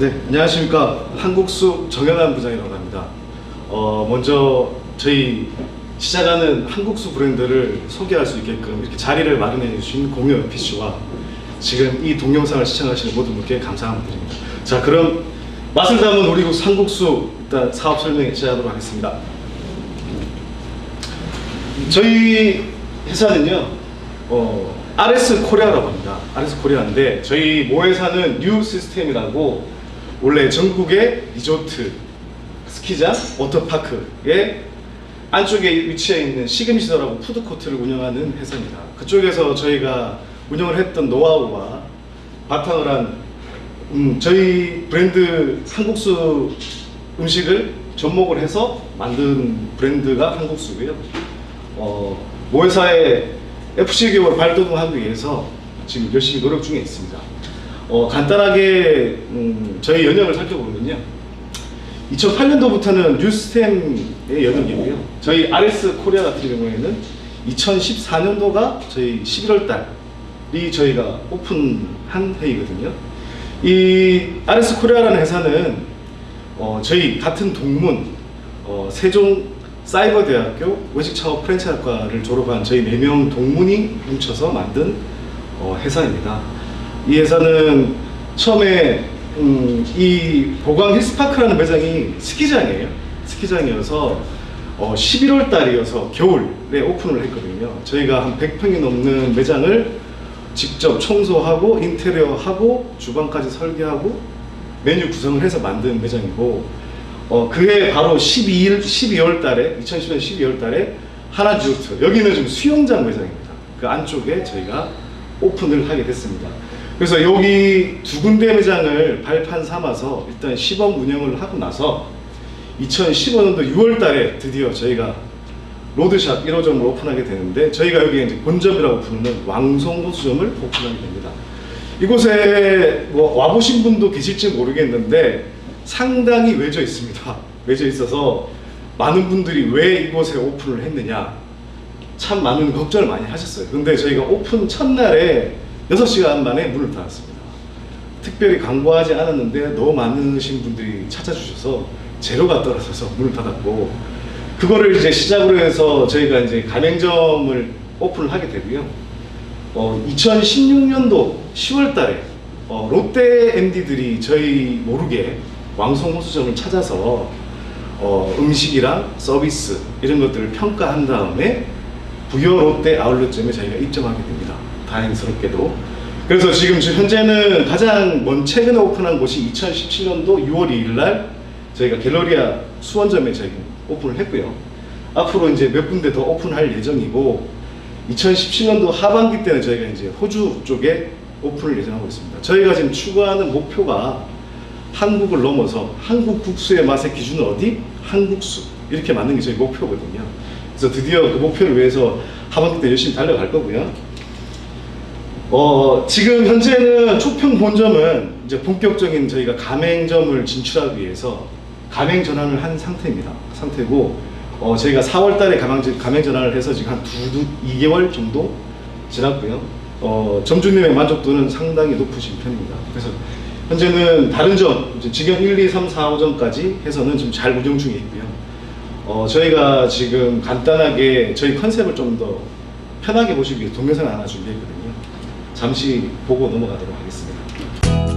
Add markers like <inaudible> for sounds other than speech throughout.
네, 안녕하십니까. 한국수 정현환 부장이라고 합니다. 어, 먼저 저희 시작하는 한국수 브랜드를 소개할 수 있게끔 이렇게 자리를 마련해 주신 공유 FPC와 지금 이 동영상을 시청하시는 모든 분께 감사드립니다. 자, 그럼 맛을 담은 우리 국수 한국수 일단 사업 설명에 시작하도록 하겠습니다. 저희 회사는요, 어, RS 코리아라고 합니다. RS 코리아인데 저희 모회사는 뉴 시스템이라고 원래 전국의 리조트, 스키장, 워터파크에 안쪽에 위치해 있는 시금시설하고 푸드코트를 운영하는 회사입니다. 그쪽에서 저희가 운영을 했던 노하우와 바탕을 한 음, 저희 브랜드 한국수 음식을 접목을 해서 만든 브랜드가 한국수고요. 어, 모회사의 FC 기업을 발돋움하기 위해서 지금 열심히 노력 중에 있습니다. 어, 간단하게 음, 저희 연영을 살펴보면요. 2008년도부터는 뉴스템의 연영이고요. 저희 RS 코리아 같은 경우에는 2014년도가 저희 11월 달이 저희가 오픈한 해이거든요. 이 RS 코리아라는 회사는 어, 저희 같은 동문 어, 세종 사이버대학교 외식차업 프랜차이즈과를 졸업한 저희 4명 동문이 뭉쳐서 만든 어, 회사입니다. 이 회사는 처음에 음, 이 보광 힐스파크라는 매장이 스키장이에요. 스키장이어서 어, 11월 달이어서 겨울에 오픈을 했거든요. 저희가 한 100평이 넘는 매장을 직접 청소하고 인테리어 하고 주방까지 설계하고 메뉴 구성을 해서 만든 매장이고 어, 그해 바로 12일 12월 달에 2010년 12월 달에 하나 지오트 여기는 좀 수영장 매장입니다. 그 안쪽에 저희가 오픈을 하게 됐습니다. 그래서 여기 두 군데 매장을 발판 삼아서 일단 시범 운영을 하고 나서 2015년도 6월 달에 드디어 저희가 로드샵 1호점을 오픈하게 되는데 저희가 여기 이제 본점이라고 부르는 왕성호수점을 오픈하게 됩니다. 이곳에 뭐 와보신 분도 계실지 모르겠는데 상당히 외져 있습니다. <laughs> 외져 있어서 많은 분들이 왜 이곳에 오픈을 했느냐 참 많은 걱정을 많이 하셨어요. 근데 저희가 오픈 첫날에 6시간 만에 문을 닫았습니다. 특별히 광고하지 않았는데 너무 많으신 분들이 찾아주셔서 재료가 떨어져서 문을 닫았고 그거를 이제 시작으로 해서 저희가 이제 가맹점을 오픈을 하게 되고요. 어, 2016년도 10월 달에 어, 롯데 MD들이 저희 모르게 왕성 호수점을 찾아서 어, 음식이랑 서비스 이런 것들을 평가한 다음에 부여 롯데 아울렛점에 저희가 입점하게 됩니다. 다행스럽게도. 그래서 지금 현재는 가장 먼 최근에 오픈한 곳이 2017년도 6월 2일 날 저희가 갤러리아 수원점에 저희가 오픈을 했고요. 앞으로 이제 몇 군데 더 오픈할 예정이고 2017년도 하반기 때는 저희가 이제 호주 쪽에 오픈을 예정하고 있습니다. 저희가 지금 추구하는 목표가 한국을 넘어서 한국 국수의 맛의 기준은 어디? 한국수 이렇게 만든 게 저희 목표거든요. 그래서 드디어 그 목표를 위해서 하반기 때 열심히 달려갈 거고요. 어, 지금 현재는 초평 본점은 이제 본격적인 저희가 가맹점을 진출하기 위해서 가맹 전환을 한 상태입니다. 상태고 어, 저희가 4월 달에 가맹, 가맹 전환을 해서 지금 한 두, 두 2개월 정도 지났고요. 어, 점주님의 만족도는 상당히 높으신 편입니다. 그래서 현재는 다른 점, 직영 1, 2, 3, 4, 5점까지 해서는 지금 잘 운영 중에 있고요. 어, 저희가 지금 간단하게 저희 컨셉을 좀 더 편하게 보시기 위해 동영상 하나 준비했거든요. 잠시 보고 넘어가도록 하겠습니다.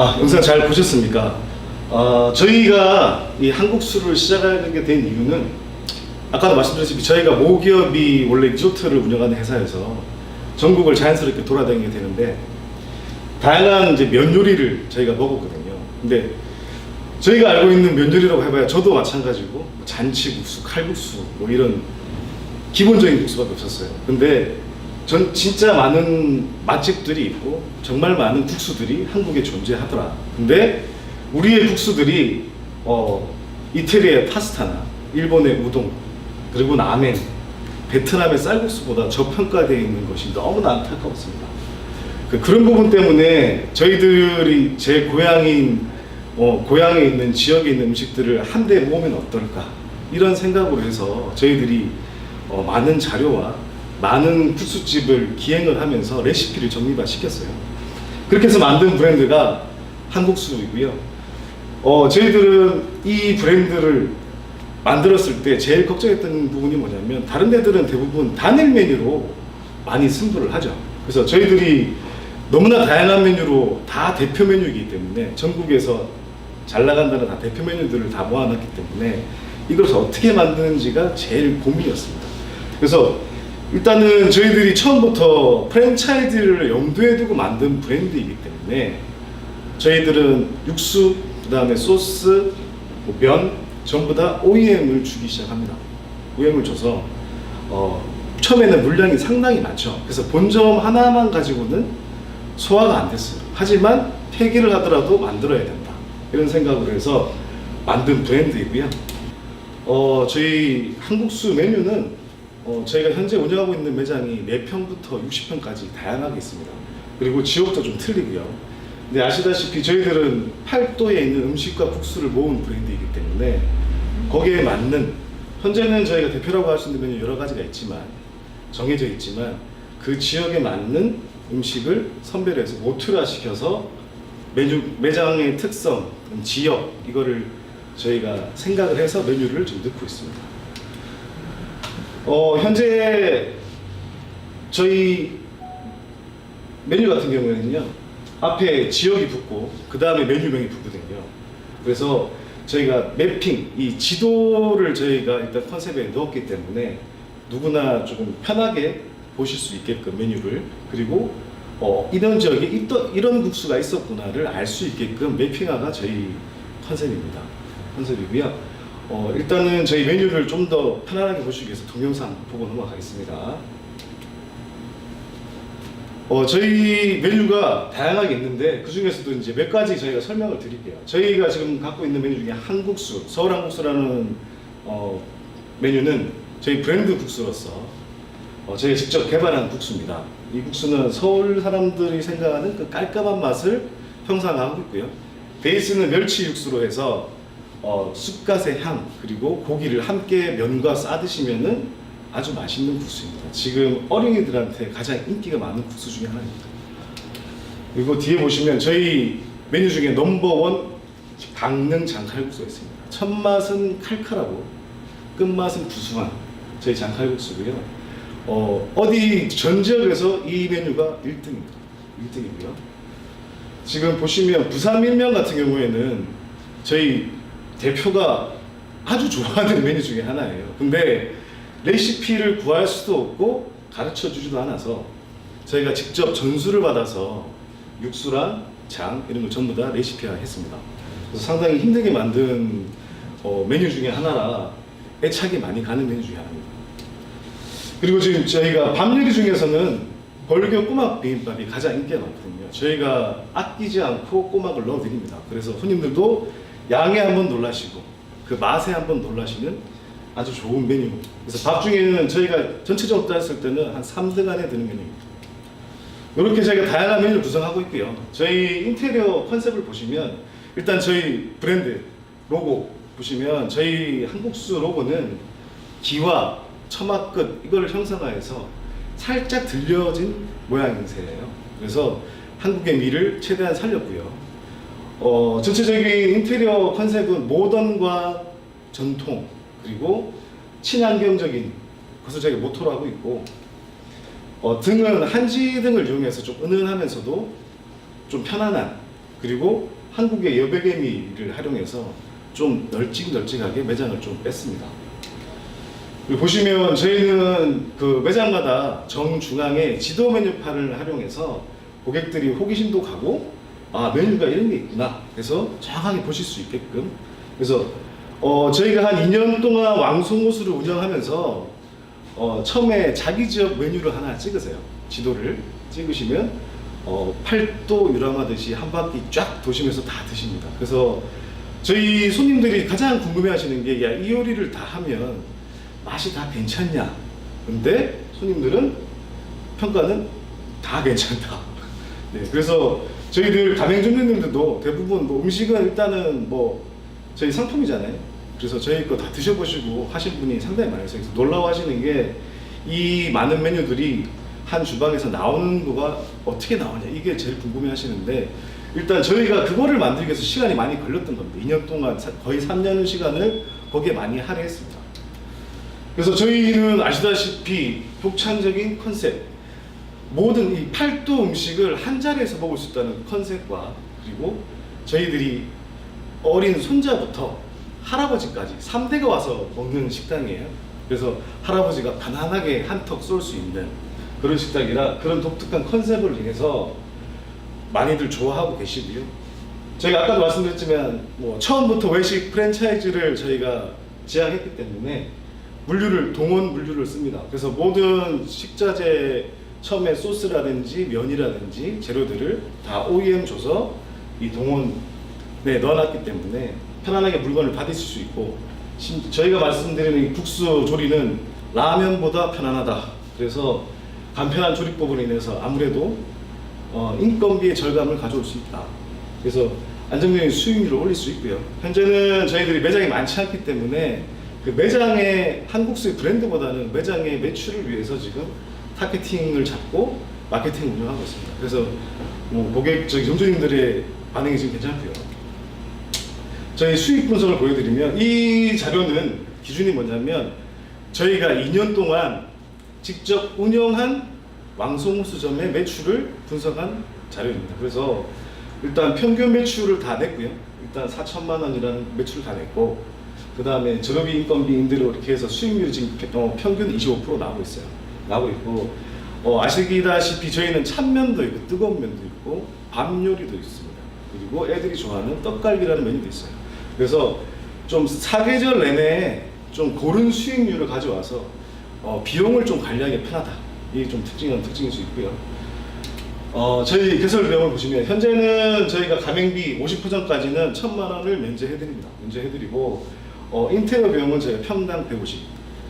아, 영상 잘 보셨습니까? 어, 저희가 이 한국수를 시작하게 된 이유는 아까도 말씀드렸지만 저희가 모기업이 원래 리조트를 운영하는 회사여서 전국을 자연스럽게 돌아다니게 되는데 다양한 이제 면 요리를 저희가 먹었거든요. 근데 저희가 알고 있는 면 요리라고 해봐야 저도 마찬가지고 뭐 잔치국수, 칼국수 뭐 이런 기본적인 국수밖에 없었어요. 근데 전 진짜 많은 맛집들이 있고 정말 많은 국수들이 한국에 존재하더라. 근데 우리의 국수들이 어, 이태리의 파스타나 일본의 우동 그리고 라멘, 베트남의 쌀국수보다 저평가되어 있는 것이 너무나 안타까웠습니다. 그 그런 부분 때문에 저희들이 제 고향인 어, 고향에 있는 지역에 있는 음식들을 한데 모으면 어떨까 이런 생각으로 해서 저희들이 어, 많은 자료와 많은 국수집을 기행을 하면서 레시피를 정립화 시켰어요. 그렇게 해서 만든 브랜드가 한국수이고요. 어, 저희들은 이 브랜드를 만들었을 때 제일 걱정했던 부분이 뭐냐면 다른 데들은 대부분 단일 메뉴로 많이 승부를 하죠. 그래서 저희들이 너무나 다양한 메뉴로 다 대표 메뉴이기 때문에 전국에서 잘 나간다는 다 대표 메뉴들을 다 모아놨기 때문에 이것을 어떻게 만드는지가 제일 고민이었습니다. 그래서 일단은 저희들이 처음부터 프랜차이즈를 염두에 두고 만든 브랜드이기 때문에 저희들은 육수, 그 다음에 소스, 뭐 면 전부 다 OEM을 주기 시작합니다. OEM을 줘서 어, 처음에는 물량이 상당히 많죠. 그래서 본점 하나만 가지고는 소화가 안 됐어요. 하지만 폐기를 하더라도 만들어야 된다. 이런 생각으로 해서 만든 브랜드이고요. 어, 저희 한국수 메뉴는 어, 저희가 현재 운영하고 있는 매장이 4평부터 60평까지 다양하게 있습니다. 그리고 지역도 좀 틀리고요. 근데 아시다시피 저희들은 팔도에 있는 음식과 국수를 모은 브랜드이기 때문에 거기에 맞는 현재는 저희가 대표라고 할 수 있는 메뉴 여러 가지가 있지만 정해져 있지만 그 지역에 맞는 음식을 선별해서 모듈화 시켜서 메뉴 매장의 특성, 지역 이거를 저희가 생각을 해서 메뉴를 좀 넣고 있습니다. 어, 현재 저희 메뉴 같은 경우에는요 앞에 지역이 붙고 그 다음에 메뉴명이 붙거든요. 그래서 저희가 매핑 이 지도를 저희가 일단 컨셉에 넣었기 때문에 누구나 조금 편하게 보실 수 있게끔 메뉴를 그리고 어, 이런 지역에 있던 이런 국수가 있었구나를 알 수 있게끔 매핑화가 저희 컨셉입니다. 컨셉이고요. 어, 일단은 저희 메뉴를 좀 더 편안하게 보시기 위해서 동영상 보고 넘어가겠습니다. 어, 저희 메뉴가 다양하게 있는데 그 중에서도 이제 몇 가지 저희가 설명을 드릴게요. 저희가 지금 갖고 있는 메뉴 중에 한국수, 서울 한국수라는 어, 메뉴는 저희 브랜드 국수로서 어, 저희가 직접 개발한 국수입니다. 이 국수는 서울 사람들이 생각하는 그 깔끔한 맛을 형상화하고 있고요. 베이스는 멸치 육수로 해서 어, 쑥갓의 향 그리고 고기를 함께 면과 싸 드시면은 아주 맛있는 국수입니다. 지금 어린이들한테 가장 인기가 많은 국수 중에 하나입니다. 그리고 뒤에 보시면 저희 메뉴 중에 넘버원 강릉 장칼국수가 있습니다. 첫 맛은 칼칼하고 끝맛은 구수한 저희 장칼국수고요. 어, 어디 전 지역에서 이 메뉴가 1등입니다. 1등이고요. 지금 보시면 부산 밀면 같은 경우에는 저희 대표가 아주 좋아하는 <laughs> 메뉴 중에 하나예요. 근데 레시피를 구할 수도 없고 가르쳐 주지도 않아서 저희가 직접 전수를 받아서 육수랑 장 이런 걸 전부 다 레시피화 했습니다. 그래서 상당히 힘들게 만든 어, 메뉴 중에 하나라 애착이 많이 가는 메뉴 중에 하나입니다. 그리고 지금 저희가 밥 요리 중에서는 벌교 꼬막 비빔밥이 가장 인기가 많거든요. 저희가 아끼지 않고 꼬막을 넣어드립니다. 그래서 손님들도 양에 한번 놀라시고 그 맛에 한번 놀라시는 아주 좋은 메뉴. 그래서 밥 중에는 저희가 전체적으로 따졌을 때는 한 3등 안에 드는 메뉴입니다. 이렇게 저희가 다양한 메뉴를 구성하고 있고요. 저희 인테리어 컨셉을 보시면 일단 저희 브랜드 로고 보시면 저희 한국수 로고는 기와 처마 끝 이걸 형상화해서 살짝 들려진 모양새예요. 그래서 한국의 미를 최대한 살렸고요. 어, 전체적인 인테리어 컨셉은 모던과 전통 그리고 친환경적인 것을 저희가 모토로 하고 있고 어, 등은 한지 등을 이용해서 좀 은은하면서도 좀 편안한 그리고 한국의 여백개미를 활용해서 좀 널찍널찍하게 매장을 좀 뺐습니다. 보시면 저희는 그 매장마다 정중앙에 지도 메뉴판을 활용해서 고객들이 호기심도 가고 아 메뉴가 이런 게 있구나. 그래서 정확하게 보실 수 있게끔. 그래서 어 저희가 한 2년 동안 왕송호수를 운영하면서 어 처음에 자기 지역 메뉴를 하나 찍으세요. 지도를 찍으시면 어 팔도 유람하듯이 한 바퀴 쫙 도시면서 다 드십니다. 그래서 저희 손님들이 가장 궁금해하시는 게 야 이 요리를 다 하면 맛이 다 괜찮냐? 근데 손님들은 평가는 다 괜찮다. <laughs> 네, 그래서 저희들 가맹점주님들도 대부분 뭐 음식은 일단은 뭐 저희 상품이잖아요. 그래서 저희 거 다 드셔보시고 하신 분이 상당히 많으세요. 그래서 놀라워하시는 게 이 많은 메뉴들이 한 주방에서 나오는 거가 어떻게 나오냐 이게 제일 궁금해 하시는데 일단 저희가 그거를 만들기 위해서 시간이 많이 걸렸던 겁니다. 2년 동안 사- 거의 3년의 시간을 거기에 많이 할애했습니다. 그래서 저희는 아시다시피 독창적인 컨셉 모든 이 팔도 음식을 한 자리에서 먹을 수 있다는 컨셉과 그리고 저희들이 어린 손자부터 할아버지까지 3대가 와서 먹는 식당이에요. 그래서 할아버지가 가난하게 한턱 쏠 수 있는 그런 식당이라 그런 독특한 컨셉을 위해서 많이들 좋아하고 계시고요. 저희가 아까도 말씀드렸지만 뭐 처음부터 외식 프랜차이즈를 저희가 제작했기 때문에 물류를 동원 물류를 씁니다. 그래서 모든 식자재 처음에 소스라든지 면이라든지 재료들을 다 OEM 줘서 이 동원에 넣어놨기 때문에 편안하게 물건을 받으실 수 있고 심- 저희가 말씀드리는 이 국수 조리는 라면보다 편안하다. 그래서 간편한 조리법으로 인해서 아무래도 어, 인건비의 절감을 가져올 수 있다. 그래서 안정적인 수익률을 올릴 수 있고요. 현재는 저희들이 매장이 많지 않기 때문에 그 매장의 한국수의 브랜드보다는 매장의 매출을 위해서 지금 타겟팅을 잡고 마케팅 운영하고 있습니다. 그래서 뭐 고객 저기 점주님들의 반응이 지금 괜찮고요. 저희 수익 분석을 보여드리면 이 자료는 기준이 뭐냐면 저희가 2년 동안 직접 운영한 왕송호 수점의 매출을 분석한 자료입니다. 그래서 일단 평균 매출을 다 냈고요. 일단 4천만 원이라는 매출을 다 냈고 그 다음에 전업이 인건비 임대료 이렇게 해서 수익률이 지금 어, 평균 25% 나오고 있어요. 나오고 있고 어, 아시다시피 저희는 찬면도 있고 뜨거운 면도 있고 밥 요리도 있습니다. 그리고 애들이 좋아하는 떡갈비라는 메뉴도 있어요. 그래서 좀 사계절 내내 좀 고른 수익률을 가져와서 어, 비용을 좀 관리하기 편하다. 이게 좀 특징은 특징일 수 있고요. 어, 저희 개설 비용을 보시면 현재는 저희가 가맹비 50%까지는 1천만 원을 면제해드립니다. 면제해드리고 어, 인테리어 비용은 저희가 평당 150.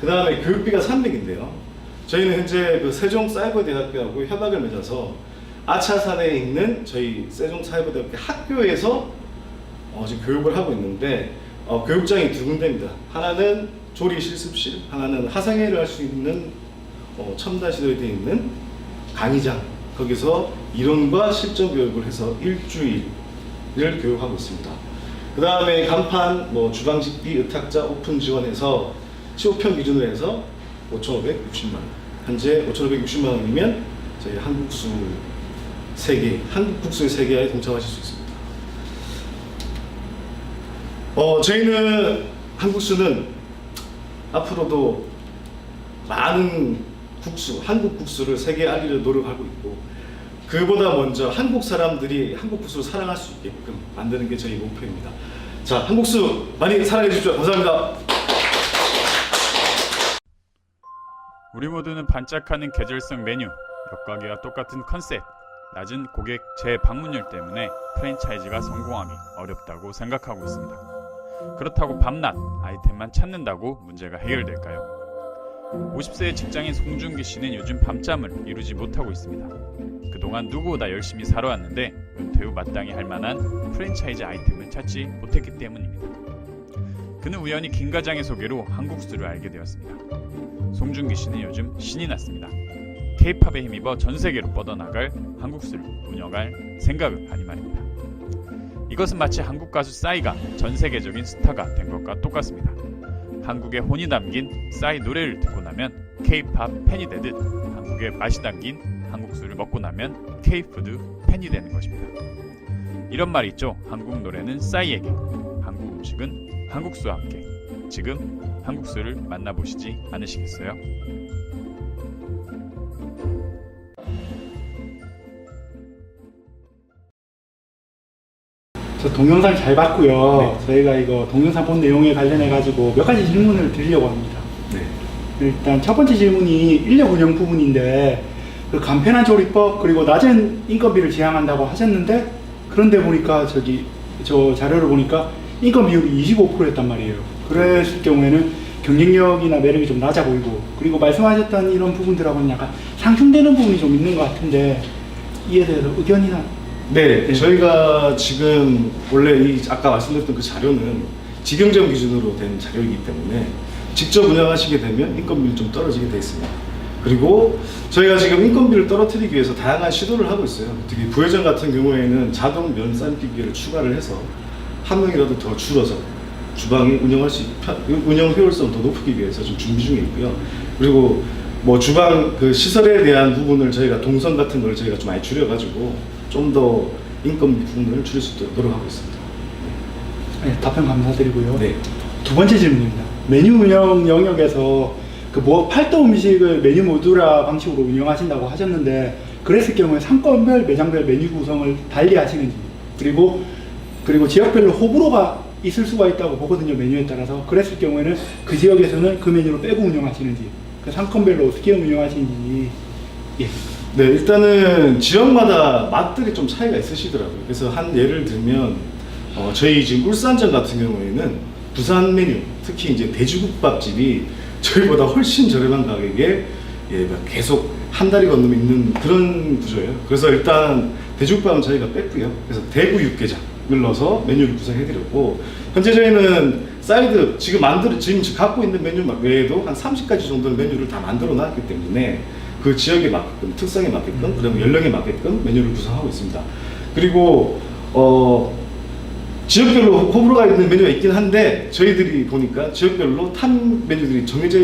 그 다음에 교육비가 300인데요. 저희는 현재 그 세종사이버대학교하고 협약을 맺어서 아차산에 있는 저희 세종사이버대학교 학교에서 어, 지금 교육을 하고 있는데 어, 교육장이 두 군데입니다. 하나는 조리 실습실, 하나는 화상회를 할 수 있는 어, 첨단 시설이 되어 있는 강의장. 거기서 이론과 실전 교육을 해서 일주일을 교육하고 있습니다. 그 다음에 간판, 뭐 주방식비, 의탁자 오픈 지원해서 15평 기준으로 해서 5,560만 원. 현재 5,560만 원이면 저희 한국수 세계, 한국국수의 세계에 동참하실 수 있습니다. 어, 저희는 한국수는 앞으로도 많은 국수, 한국 국수를 세계에 알리려 노력하고 있고 그보다 먼저 한국 사람들이 한국 국수를 사랑할 수 있게끔 만드는 게 저희 목표입니다. 자, 한국수 많이 사랑해 주십시오. 감사합니다. 우리 모두는 반짝하는 계절성 메뉴, 옆가게와 똑같은 컨셉, 낮은 고객 재방문율 때문에 프랜차이즈가 성공하기 어렵다고 생각하고 있습니다. 그렇다고 밤낮 아이템만 찾는다고 문제가 해결될까요? 50세의 직장인 송중기 씨는 요즘 밤잠을 이루지 못하고 있습니다. 그동안 누구보다 열심히 살아왔는데 은퇴 후 마땅히 할 만한 프랜차이즈 아이템을 찾지 못했기 때문입니다. 그는 우연히 김 과장의 소개로 한국수를 알게 되었습니다. 송중기 씨는 요즘 신이 났습니다. K-팝에 힘입어 전 세계로 뻗어나갈 한국수를 운영할 생각을 하니 말입니다. 이것은 마치 한국 가수 싸이가 전 세계적인 스타가 된 것과 똑같습니다. 한국의 혼이 담긴 싸이 노래를 듣고 나면 K-팝 팬이 되듯 한국의 맛이 담긴 한국수를 먹고 나면 K-푸드 팬이 되는 것입니다. 이런 말 있죠. 한국 노래는 싸이에게, 한국 음식은 한국수와 함께. 지금 한국수를 만나보시지 않으시겠어요? 저 동영상 잘 봤고요. 저희가 이거 동영상 본 내용에 관련해 가지고 몇 가지 질문을 드리려고 합니다. 네. 일단 첫 번째 질문이 인력 운영 부분인데 그 간편한 조리법 그리고 낮은 인건비를 지향한다고 하셨는데 그런데 보니까 저기 저 자료를 보니까 인건 비율이 25%였단 말이에요. 그랬을 경우에는 경쟁력이나 매력이 좀 낮아 보이고 그리고 말씀하셨던 이런 부분들하고는 약간 상충되는 부분이 좀 있는 것 같은데 이에 대해서 의견이나 네, 네. 저희가 지금 원래 이 아까 말씀드렸던 그 자료는 직영점 기준으로 된 자료이기 때문에 직접 운영하시게 되면 인건비는 좀 떨어지게 돼 있습니다. 그리고 저희가 지금 인건비를 떨어뜨리기 위해서 다양한 시도를 하고 있어요. 특히 부회장 같은 경우에는 자동 면 삶기 기계를 추가를 해서 한 명이라도 더 줄어서 주방이 운영할 수 있- 편- 운영 효율성을 더 높이기 위해서 좀 준비 중에 있고요. 그리고 뭐 주방 그 시설에 대한 부분을 저희가 동선 같은 걸 저희가 좀 많이 줄여가지고 좀 더 인건비 부분을 줄일 수 있도록 노력하고 있습니다. 네, 답변 감사드리고요. 네. 두 번째 질문입니다. 메뉴 운영 영역에서 그뭐 팔도 음식을 메뉴 모듈화 방식으로 운영하신다고 하셨는데 그랬을 경우에 상권별 매장별 메뉴 구성을 달리 하시는지 그리고 그리고 지역별로 호불호가 있을 수가 있다고 보거든요 메뉴에 따라서 그랬을 경우에는 그 지역에서는 그 메뉴를 빼고 운영하시는지 그 상권별로 어떻게 운영하시는지 예. 네, 일단은 지역마다 맛들이 좀 차이가 있으시더라고요. 그래서 한 예를 들면 어, 저희 지금 울산점 같은 경우에는 부산 메뉴, 특히 이제 돼지국밥집이 저희보다 훨씬 저렴한 가격에 예, 막 계속 한 달이 건너면 있는 그런 구조예요. 그래서 일단 돼지국밥은 저희가 뺐고요. 그래서 대구 육개장 을 넣어서 메뉴를 구성해드렸고 현재 저희는 사이드 지금 만들 지금 갖고 있는 메뉴 외에도 한 30가지 정도의 메뉴를 다 만들어 놨기 때문에 그 지역에 맞게끔 특성에 맞게끔 그다음에 연령에 맞게끔 메뉴를 구성하고 있습니다. 그리고 어 지역별로 호불호가 있는 메뉴가 있긴 한데 저희들이 보니까 지역별로 탄 메뉴들이 정해져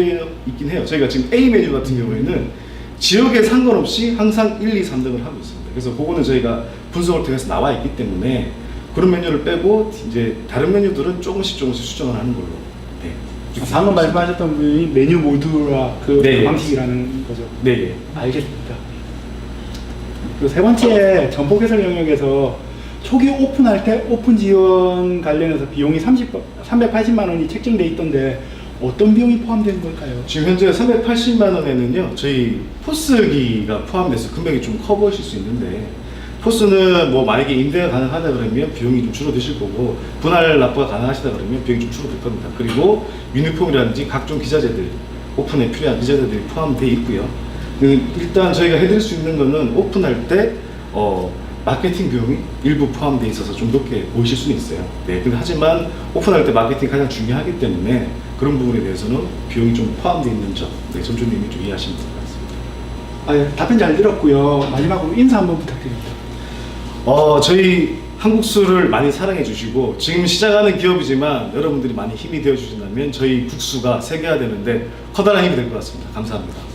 있긴 해요. 저희가 지금 A 메뉴 같은 경우에는 지역에 상관없이 항상 1, 2, 3등을 하고 있습니다. 그래서 그거는 저희가 분석을 통해서 나와 있기 때문에 그런 메뉴를 빼고 이제 다른 메뉴들은 조금씩 조금씩 수정을 하는 걸로. 네. 그렇게 방금. 말씀하셨던 분이 메뉴 모듈화 그 네. 방식이라는 거죠. 네. 예. 알겠습니다. 그리고 세 번째 점포 개설 영역에서 초기 오픈할 때 오픈 지원 관련해서 비용이 30, 380만 원이 책정돼 있던데 어떤 비용이 포함된 걸까요? 지금 현재 380만 원에는요 저희 포스기가 포함돼서 금액이 좀 커 보이실 수 있는데 포스는 뭐 만약에 임대가 가능하다 그러면 비용이 좀 줄어드실 거고 분할 납부가 가능하시다 그러면 비용이 좀 줄어들 겁니다. 그리고 유니폼이라든지 각종 기자재들 오픈에 필요한 기자재들이 포함되어 있고요. 그 일단 저희가 해드릴 수 있는 거는 오픈할 때 어, 마케팅 비용이 일부 포함되어 있어서 좀 높게 보이실 수는 있어요. 네, 근데 하지만 오픈할 때 마케팅이 가장 중요하기 때문에 그런 부분에 대해서는 비용이 좀 포함되어 있는 점, 네, 점주님이 좀 이해하시면 될 것 같습니다. 아, 예, 답변 잘 들었고요. 마지막으로 인사 한번 부탁드립니다. 어, 저희 한국수를 많이 사랑해 주시고 지금 시작하는 기업이지만 여러분들이 많이 힘이 되어 주신다면 저희 국수가 세계화되는데 커다란 힘이 될 것 같습니다. 감사합니다.